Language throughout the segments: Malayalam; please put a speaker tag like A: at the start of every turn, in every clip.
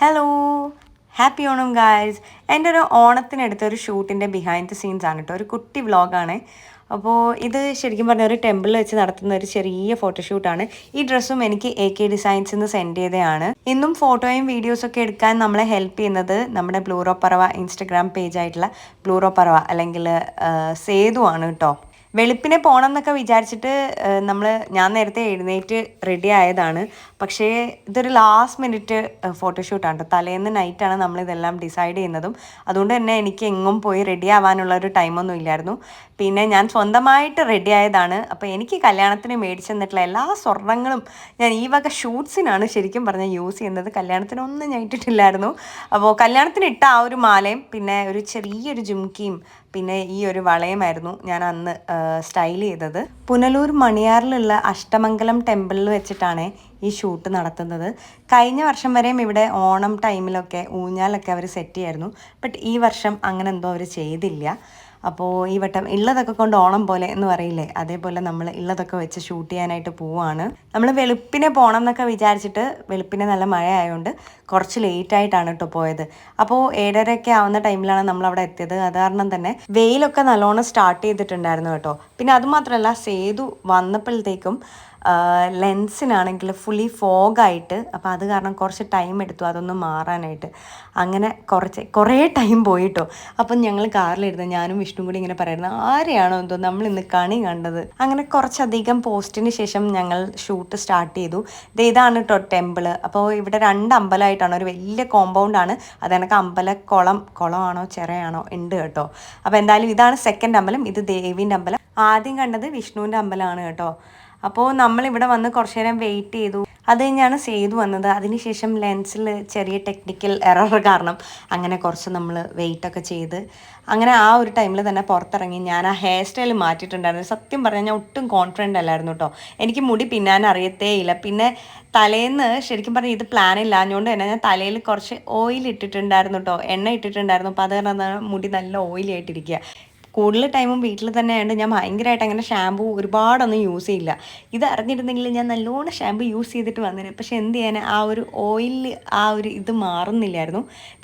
A: ഹലോ ഹാപ്പി ഓണം ഗായ്സ് എന്റെ ഒരു ഓണത്തിനെടുത്ത ഒരു ഷൂട്ടിന്റെ ബിഹൈൻഡ് ദ സീൻസ് ആണ് കേട്ടോ. ഒരു കുട്ടി വ്ളോഗാണ് അപ്പോൾ ഇത് ശരിക്കും പറഞ്ഞാൽ ഒരു ടെമ്പിളിൽ വെച്ച് നടത്തുന്ന ഒരു ചെറിയ ഫോട്ടോഷൂട്ടാണ് ഈ ഡ്രസ്സും എനിക്ക് എ കെ ഡിസൈൻസ് നിന്ന് സെൻഡ് ചെയ്തതാണ്. ഇന്നും ഫോട്ടോയും വീഡിയോസും വീഡിയോസൊക്കെ എടുക്കാൻ നമ്മളെ ഹെൽപ്പ് ചെയ്യുന്നത് നമ്മുടെ ബ്ലൂറോ പറവ ഇൻസ്റ്റഗ്രാം പേജ് ആയിട്ടുള്ള ബ്ലൂറോ പറവ അല്ലെങ്കിൽ സേതു ആണ് കേട്ടോ. വെളുപ്പിനെ പോകണം എന്നൊക്കെ വിചാരിച്ചിട്ട് നമ്മൾ ഞാൻ നേരത്തെ എഴുന്നേറ്റ് റെഡി ആയതാണ്. പക്ഷേ ഇതൊരു ലാസ്റ്റ് മിനിറ്റ് ഫോട്ടോഷൂട്ടാണ് കേട്ടോ തലേന്ന് നൈറ്റാണ് നമ്മളിതെല്ലാം ഡിസൈഡ് ചെയ്യുന്നതും. അതുകൊണ്ട് തന്നെ എനിക്ക് എങ്ങും പോയി റെഡി ആവാനുള്ള ഒരു ടൈമൊന്നും ഇല്ലായിരുന്നു. പിന്നെ ഞാൻ സ്വന്തമായിട്ട് റെഡി ആയതാണ്. അപ്പോൾ എനിക്ക് കല്യാണത്തിന് മേടിച്ചെന്നിട്ടുള്ള എല്ലാ സ്വർണങ്ങളും ഞാൻ ഈ വക ഷൂട്ട്സിനാണ് ശരിക്കും പറഞ്ഞാൽ യൂസ് ചെയ്യുന്നത്. കല്യാണത്തിനൊന്നും ഞാൻ ഇട്ടിട്ടില്ലായിരുന്നു. അപ്പോൾ കല്യാണത്തിന് ഇട്ട ആ ഒരു മാലയും പിന്നെ ഒരു ചെറിയൊരു ജുംക്കിയും പിന്നെ ഈ ഒരു വളയമായിരുന്നു ഞാൻ അന്ന് സ്റ്റൈൽ ചെയ്തത്. പുനലൂർ മണിയാറിലുള്ള അഷ്ടമംഗലം ടെമ്പിളിൽ വെച്ചിട്ടാണ് ഈ ഷൂട്ട് നടത്തുന്നത്. കഴിഞ്ഞ വർഷം വരെയും ഇവിടെ ഓണം ടൈമിലൊക്കെ ഊഞ്ഞാലൊക്കെ അവർ സെറ്റ് ചെയ്യായിരുന്നു. ബട്ട് ഈ വർഷം അങ്ങനെ എന്തോ അവർ ചെയ്തില്ല. അപ്പോൾ ഈ വട്ടം ഉള്ളതൊക്കെ കൊണ്ട് ഓണം പോലെ എന്ന് പറയില്ലേ? അതേപോലെ നമ്മൾ ഉള്ളതൊക്കെ വെച്ച് ഷൂട്ട് ചെയ്യാനായിട്ട് പോവാണ്. നമ്മൾ വെളുപ്പിനെ പോകണം എന്നൊക്കെ വിചാരിച്ചിട്ട് വെളുപ്പിനെ നല്ല മഴ ആയതുകൊണ്ട് കുറച്ച് ലേറ്റ് ആയിട്ടാണ് കേട്ടോ പോയത്. അപ്പോൾ ഏഴരയൊക്കെ ആവുന്ന ടൈമിലാണ് നമ്മൾ അവിടെ എത്തിയത്. അത് കാരണം തന്നെ വെയിലൊക്കെ നല്ലോണം സ്റ്റാർട്ട് ചെയ്തിട്ടുണ്ടായിരുന്നു കേട്ടോ. പിന്നെ അതുമാത്രമല്ല സേതു വന്നപ്പോഴത്തേക്കും ലെൻസിനാണെങ്കിൽ ഫുള്ളി ഫോഗായിട്ട് അപ്പോൾ അത് കാരണം കുറച്ച് ടൈം എടുത്തു അതൊന്ന് മാറാനായിട്ട്. അങ്ങനെ കുറച്ച് കുറേ ടൈം പോയിട്ടോ. അപ്പം ഞങ്ങൾ കാറിലിരുന്ന് ഞാനും വിഷ്ണു കൂടി ഇങ്ങനെ പറയുന്നത് ആരെയാണോ എന്തോ നമ്മൾ ഇന്ന് കണി കണ്ടത്? അങ്ങനെ കുറച്ചധികം പോസ്റ്റിന് ശേഷം ഞങ്ങൾ ഷൂട്ട് സ്റ്റാർട്ട് ചെയ്തു. ഇതാണ് കേട്ടോ ടെമ്പിൾ അപ്പോൾ ഇവിടെ രണ്ട് അമ്പലമായിട്ടാണ് ഒരു വലിയ കോമ്പൗണ്ടാണ് അത് എനിക്ക് അമ്പലക്കുളം കുളമാണോ ചിറയാണോ ഉണ്ട് കേട്ടോ. അപ്പോൾ എന്തായാലും ഇതാണ് സെക്കൻഡ് അമ്പലം. ഇത് ദേവീന്റെ അമ്പലം. ആദ്യം കണ്ടത് വിഷ്ണുവിന്റെ അമ്പലമാണ് കേട്ടോ. അപ്പോൾ നമ്മൾ ഇവിടെ വന്ന് കുറച്ചു നേരം വെയിറ്റ് ചെയ്തു. അത് കഴിഞ്ഞാണ് ചെയ്തു വന്നത്. അതിനുശേഷം ലെൻസിൽ ചെറിയ ടെക്നിക്കൽ എറർ കാരണം അങ്ങനെ കുറച്ച് നമ്മൾ വെയിറ്റൊക്കെ ചെയ്ത്. അങ്ങനെ ആ ഒരു ടൈമിൽ തന്നെ പുറത്തിറങ്ങി. ഞാൻ ആ ഹെയർ സ്റ്റൈൽ മാറ്റിയിട്ടുണ്ടായിരുന്നു. സത്യം പറഞ്ഞാൽ ഞാൻ ഒട്ടും കോൺഫിഡന്റ് അല്ലായിരുന്നു കേട്ടോ എനിക്ക് മുടി പിന്നാൻ അറിയത്തേ ഇല്ല. പിന്നെ തലേന്ന് ശരിക്കും പറഞ്ഞാൽ ഇത് പ്ലാൻ ഇല്ലാഞ്ഞുകൊണ്ട് തന്നെ ഞാൻ തലയിൽ കുറച്ച് ഓയിൽ ഇട്ടിട്ടുണ്ടായിരുന്നു കേട്ടോ എണ്ണ ഇട്ടിട്ടുണ്ടായിരുന്നു. അപ്പോൾ അത് കാരണം മുടി നല്ല ഓയിലി ആയിട്ടിരിക്കുക കൂടുതൽ ടൈമും വീട്ടിൽ തന്നെ ഞാൻ ഭയങ്കരമായിട്ട് അങ്ങനെ ഷാമ്പു ഒരുപാടൊന്നും യൂസ് ചെയ്യില്ല. ഇത് അറിഞ്ഞിരുന്നെങ്കിൽ ഞാൻ നല്ലോണം ഷാമ്പു യൂസ് ചെയ്തിട്ട് വന്നേനെ പക്ഷെ എന്ത് ചെയ്യാൻ ആ ഒരു ഓയിൽ ആ ഒരു ഇത് മാറുന്നില്ലായിരുന്നു.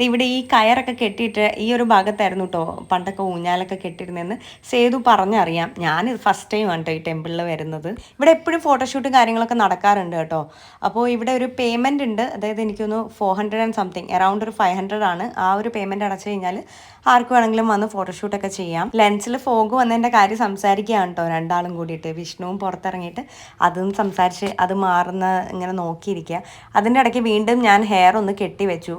A: ഇവിടെ ഈ കയറൊക്കെ കെട്ടിയിട്ട് ഈ ഒരു ഭാഗത്തായിരുന്നു കേട്ടോ പണ്ടൊക്കെ ഊഞ്ഞാലൊക്കെ കെട്ടിയിരുന്നതെന്ന് സേതു പറഞ്ഞറിയാം. ഞാൻ ഫസ്റ്റ് ടൈം ആണ് ഈ ടെമ്പിളിൽ വരുന്നത്. ഇവിടെ എപ്പോഴും ഫോട്ടോഷൂട്ടും കാര്യങ്ങളൊക്കെ നടക്കാറുണ്ട് കേട്ടോ അപ്പോൾ ഇവിടെ ഒരു പേയ്മെന്റ് ഉണ്ട്. അതായത് എനിക്കൊന്ന് four hundred and something around ഒരു ഫൈവ് ഹൺഡ്രഡ് ആണ്. ആ ഒരു പേയ്മെന്റ് അടച്ചു കഴിഞ്ഞാൽ ആർക്ക് വേണമെങ്കിലും വന്ന് ഫോട്ടോഷൂട്ടൊക്കെ ചെയ്യാം. ലെൻസിൽ ഫോഗ് വന്നതിന്റെ കാര്യം സംസാരിക്കുകയാണ് കേട്ടോ രണ്ടാളും കൂടിയിട്ട്. വിഷ്ണുവും പുറത്തിറങ്ങിയിട്ട് അതും സംസാരിച്ച് അത് മാറുന്ന ഇങ്ങനെ നോക്കിയിരിക്കുക. അതിന്റെ ഇടയ്ക്ക് വീണ്ടും ഞാൻ ഹെയർ ഒന്ന് കെട്ടി വെച്ചു.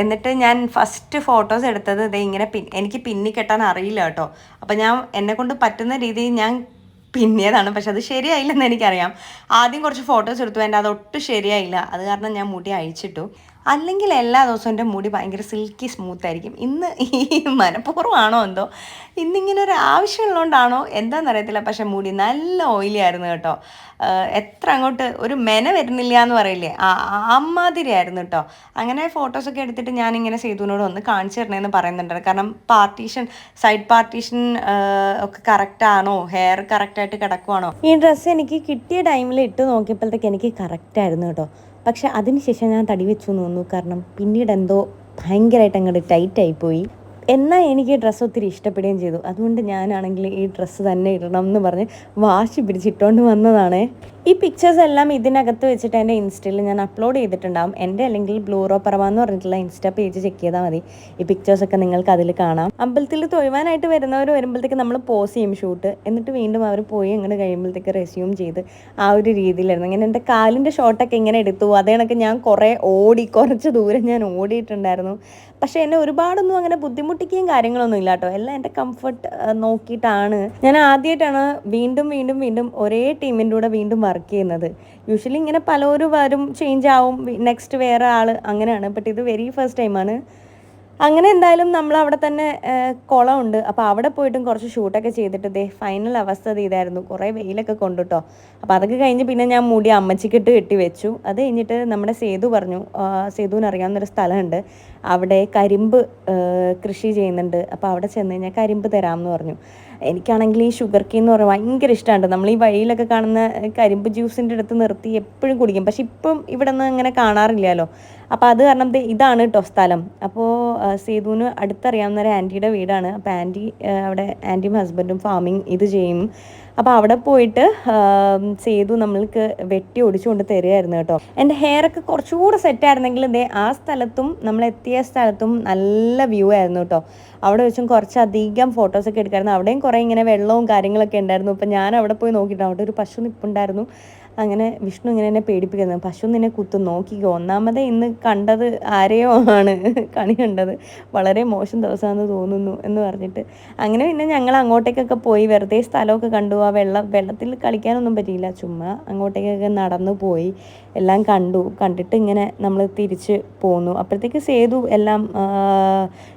A: എന്നിട്ട് ഞാൻ ഫസ്റ്റ് ഫോട്ടോസ് എടുത്തത് ഇത് ഇങ്ങനെ പിൻ എനിക്ക് പിന്നി കെട്ടാൻ അറിയില്ല കേട്ടോ അപ്പം ഞാൻ എന്നെ കൊണ്ട് പറ്റുന്ന രീതിയിൽ ഞാൻ പിന്നിയതാണ്. പക്ഷെ അത് ശരിയായില്ലെന്ന് എനിക്കറിയാം. ആദ്യം കുറച്ച് ഫോട്ടോസ് എടുത്തു. എന്റെ അതൊട്ടും ശരിയായില്ല. അത് കാരണം ഞാൻ മുടി അഴിച്ചിട്ടു. അല്ലെങ്കിൽ എല്ലാ ദിവസവും എന്റെ മുടി ഭയങ്കര സിൽക്കി സ്മൂത്ത് ആയിരിക്കും. ഇന്ന് ഈ മനഃപൂർവമാണോ എന്തോ? ഇന്നിങ്ങനെ ഒരു ആവശ്യമുള്ളതുകൊണ്ടാണോ? എന്താണെന്നറിയത്തില്ല പക്ഷേ മുടി നല്ല ഓയിലി ആയിരുന്നു കേട്ടോ. എത്ര അങ്ങോട്ട് ഒരു മെന വരുന്നില്ല എന്ന് പറയില്ലേ? അമ്മാതിരി ആയിരുന്നു കേട്ടോ. അങ്ങനെ ഫോട്ടോസൊക്കെ എടുത്തിട്ട് ഞാനിങ്ങനെ സേതുവിനോട് ഒന്ന് കാണിച്ചു തരണേന്ന് പറയുന്നുണ്ട്. കാരണം പാർട്ടീഷൻ സൈഡ് പാർട്ടീഷൻ ഒക്കെ കറക്റ്റ് ആണോ? ഹെയർ കറക്റ്റായിട്ട് കിടക്കുവാണോ? ഈ ഡ്രസ്സ് എനിക്ക് കിട്ടിയ ടൈമിൽ ഇട്ട് നോക്കിയപ്പോഴത്തേക്ക് എനിക്ക് കറക്റ്റ് ആയിരുന്നു കേട്ടോ. പക്ഷെ അതിനുശേഷം ഞാൻ തടി വെച്ചു തോന്നുന്നു. കാരണം പിന്നീട് എന്തോ ഭയങ്കരമായിട്ട് അങ്ങോട്ട് ടൈറ്റായി പോയി. എന്നാൽ എനിക്ക് ഡ്രസ്സ് ഒത്തിരി ഇഷ്ടപ്പെടുകയും ചെയ്തു. അതുകൊണ്ട് ഞാനാണെങ്കിൽ ഈ ഡ്രസ്സ് തന്നെ ഇടണം എന്ന് പറഞ്ഞ് വാശി പിടിച്ചിട്ടുകൊണ്ട് വന്നതാണ്. ഈ പിക്ചേഴ്സ് എല്ലാം ഇതിനകത്ത് വെച്ചിട്ട് എന്റെ ഇൻസ്റ്റയിൽ ഞാൻ അപ്ലോഡ് ചെയ്തിട്ടുണ്ടാകും എന്റെ അല്ലെങ്കിൽ ബ്ലൂറോ പറവ എന്ന് പറഞ്ഞിട്ടുള്ള ഇൻസ്റ്റാ പേജ് ചെക്ക് ചെയ്താൽ മതി. ഈ പിക്ചേഴ്സൊക്കെ നിങ്ങൾക്ക് അതിൽ കാണാം. അമ്പലത്തിൽ തൊഴുവാനായിട്ട് വരുന്നവർ വരുമ്പോഴത്തേക്ക് നമ്മൾ പോസ് ചെയ്യും ഷൂട്ട് എന്നിട്ട് വീണ്ടും അവർ പോയി അങ്ങനെ കഴിയുമ്പോഴത്തേക്ക് റെസ്യൂം ചെയ്ത് ആ ഒരു രീതിയിലായിരുന്നു. ഇങ്ങനെ എന്റെ കാലിന്റെ ഷോട്ടൊക്കെ ഇങ്ങനെ എടുത്തു. അതേണൊക്കെ ഞാൻ കുറേ ഓടി കുറച്ച് ദൂരം ഞാൻ ഓടിയിട്ടുണ്ടായിരുന്നു. പക്ഷേ എന്നെ ഒരുപാടൊന്നും അങ്ങനെ ബുദ്ധിമുട്ടിക്കുകയും കാര്യങ്ങളൊന്നും ഇല്ല കേട്ടോ. എല്ലാം എന്റെ കംഫർട്ട് നോക്കിയിട്ടാണ്. ഞാൻ ആദ്യമായിട്ടാണ് വീണ്ടും വീണ്ടും വീണ്ടും ഒരേ ടീമിന്റെ കൂടെ വീണ്ടും വർക്ക് ചെയ്യുന്നത്. യൂഷ്വലി ഇങ്ങനെ പലരും വരും ചേഞ്ച് ആവും നെക്സ്റ്റ് വേറെ ആൾ അങ്ങനെയാണ്. ബട്ട് ഇത് വെരി ഫസ്റ്റ് ടൈമാണ് അങ്ങനെ എന്തായാലും നമ്മൾ അവിടെ തന്നെ കുളമുണ്ട്. അപ്പോൾ അവിടെ പോയിട്ടും കുറച്ച് ഷൂട്ടൊക്കെ ചെയ്തിട്ട് ദേ ഫൈനൽ അവസ്ഥ ഇതായിരുന്നു. കുറേ വെയിലൊക്കെ കൊണ്ടുട്ടോ അപ്പോൾ അതൊക്കെ കഴിഞ്ഞ് പിന്നെ ഞാൻ മുടി അമ്മച്ചിക്കിട്ട് കെട്ടി വെച്ചു. അത് കഴിഞ്ഞിട്ട് നമ്മുടെ സേതു പറഞ്ഞു സേതുവിന് അറിയാവുന്നൊരു സ്ഥലമുണ്ട്. അവിടെ കരിമ്പ് കൃഷി ചെയ്യുന്നുണ്ട്. അപ്പോൾ അവിടെ ചെന്ന് കഴിഞ്ഞാൽ കരിമ്പ് തരാമെന്ന് പറഞ്ഞു. എനിക്കാണെങ്കിൽ ഈ ഷുഗർ കീ എന്ന് പറയുമ്പോൾ ഭയങ്കര ഇഷ്ടമാണ് നമ്മൾ ഈ വഴിയിലൊക്കെ കാണുന്ന കരിമ്പ് ജ്യൂസിന്റെ അടുത്ത് നിർത്തി എപ്പോഴും കുടിക്കും. പക്ഷെ ഇപ്പം ഇവിടെ നിന്ന് അങ്ങനെ കാണാറില്ലല്ലോ. അപ്പോൾ അത് കാരണം ഇതാണ് കേട്ടോ സ്ഥലം. അപ്പോൾ സേതുവിന് അടുത്തറിയാവുന്ന ഒരു ആന്റിയുടെ വീടാണ്. അപ്പോൾ ആന്റി അവിടെ ആന്റിയും ഹസ്ബൻഡും ഫാമിങ് ഇത് ചെയ്യും. അപ്പോൾ അവിടെ പോയിട്ട് സേതു നമ്മൾക്ക് വെട്ടി ഒടിച്ചുകൊണ്ട് തരികയായിരുന്നു കേട്ടോ. എന്റെ ഹെയർ ഒക്കെ കുറച്ചുകൂടെ സെറ്റ് ഇതേ ആ സ്ഥലത്തും നമ്മൾ എത്തിയ സ്ഥലത്തും നല്ല വ്യൂ ആയിരുന്നു കേട്ടോ അവിടെ വെച്ചും കുറച്ചധികം ഫോട്ടോസൊക്കെ എടുക്കായിരുന്നു. അവിടെയും കുറേ ഇങ്ങനെ വെള്ളവും കാര്യങ്ങളൊക്കെ ഉണ്ടായിരുന്നു. അപ്പം ഞാൻ അവിടെ പോയി നോക്കിയിട്ട് അവിടെ ഒരു പശു നിപ്പുണ്ടായിരുന്നു. അങ്ങനെ വിഷ്ണു ഇങ്ങനെ എന്നെ പേടിപ്പിക്കുന്നത് പശു നിന്നെ കുത്തു നോക്കിക്കോ. ഒന്നാമത് ഇന്ന് കണ്ടത് ആരെയോ ആണ് കണി കണ്ടത്. വളരെ മോശം ദിവസമാണെന്ന് തോന്നുന്നു എന്ന് പറഞ്ഞിട്ട്. അങ്ങനെ പിന്നെ ഞങ്ങൾ അങ്ങോട്ടേക്കൊക്കെ പോയി. വെറുതെ സ്ഥലമൊക്കെ കണ്ടു. ആ വെള്ളം വെള്ളത്തിൽ കളിക്കാനൊന്നും പറ്റിയില്ല. ചുമ്മാ അങ്ങോട്ടേക്കൊക്കെ നടന്നു പോയി. എല്ലാം കണ്ടു. കണ്ടിട്ട് ഇങ്ങനെ നമ്മൾ തിരിച്ച് പോന്നു. അപ്പോഴത്തേക്ക് സേതു എല്ലാം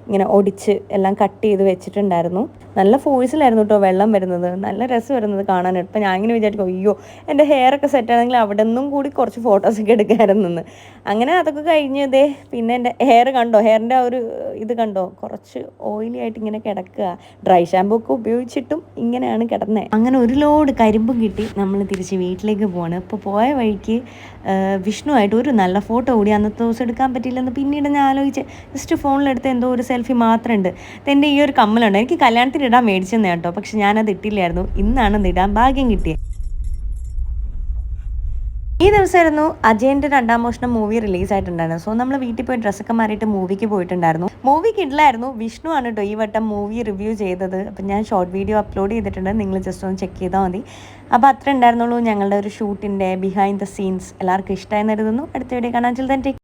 A: ഇങ്ങനെ ഒടിച്ച് എല്ലാം കട്ട് ചെയ്ത് വെച്ചിട്ടുണ്ടായിരുന്നു. നല്ല ഫോഴ്സിലായിരുന്നു കേട്ടോ വെള്ളം വരുന്നത്. നല്ല രസം വരുന്നത് കാണാനായിട്ട്. ഇപ്പം ഞാൻ ഇങ്ങനെ വിചാരിക്കും അയ്യോ എന്റെ ഹെയർ ഒക്കെ സെറ്റ് ആണെങ്കിൽ അവിടെ നിന്നും കൂടി കുറച്ച് ഫോട്ടോസൊക്കെ എടുക്കാമായിരുന്നു അങ്ങനെ അതൊക്കെ കഴിഞ്ഞ് ദേ പിന്നെ എന്റെ ഹെയർ കണ്ടോ? ഹെയറിന്റെ ആ ഒരു ഇത് കണ്ടോ? കുറച്ച് ഓയിലി ആയിട്ട് ഇങ്ങനെ കിടക്കുക. ഡ്രൈ ഷാമ്പൂ ഒക്കെ ഉപയോഗിച്ചിട്ടും ഇങ്ങനെയാണ് കിടന്നത് അങ്ങനെ ഒരു ലോഡ് കരിമ്പും കിട്ടി. നമ്മൾ തിരിച്ച് വീട്ടിലേക്ക് പോവാണ്. ഇപ്പോൾ പോയ വഴിക്ക് വിഷ്ണുവായിട്ട് ഒരു നല്ല ഫോട്ടോ കൂടി അന്നത്തെ ദിവസം എടുക്കാൻ പറ്റിയില്ലെന്ന് പിന്നീട് ഞാൻ ആലോചിച്ച് ജസ്റ്റ് ഫോണിലെടുത്ത് എന്തോ ഒരു സെൽഫി മാത്രമുണ്ട്. എന്റെ ഈ ഒരു കമ്മലുണ്ട്. എനിക്ക് കല്യാണത്തിന് ഇടാൻ മേടിച്ചെന്ന് കേട്ടോ. പക്ഷെ ഞാനത് ഇട്ടില്ലായിരുന്നു. ഇന്നാണ് ഇടാൻ ഭാഗ്യം കിട്ടിയത് ഈ ദിവസമായിരുന്നു അജയന്റെ രണ്ടാം മോഷണം മൂവി റിലീസ് ആയിട്ടുണ്ടായിരുന്നു സോ നമ്മൾ വീട്ടിൽ പോയി ഡ്രസ്സൊക്കെ മാറിയിട്ട് മൂവിക്ക് പോയിട്ടുണ്ടായിരുന്നു. മൂവി കിട്ടില്ലായിരുന്നു വിഷ്ണു ആണ് കേട്ടോ ഈ വട്ടം മൂവി റിവ്യൂ ചെയ്തത്. അപ്പം ഞാൻ ഷോർട്ട് വീഡിയോ അപ്ലോഡ് ചെയ്തിട്ടുണ്ട്. നിങ്ങൾ ജസ്റ്റ് ഒന്ന് ചെക്ക് ചെയ്താൽ മതി. അപ്പോൾ അത്ര ഉണ്ടായിരുന്നുള്ളൂ ഞങ്ങളുടെ ഒരു ഷൂട്ടിന്റെ ബിഹൈൻഡ് ദ സീൻസ് എല്ലാവർക്കും ഇഷ്ടമായി കരുതുന്നു. അടുത്ത വീഡിയോ കാണാൻ ചില തന്നെ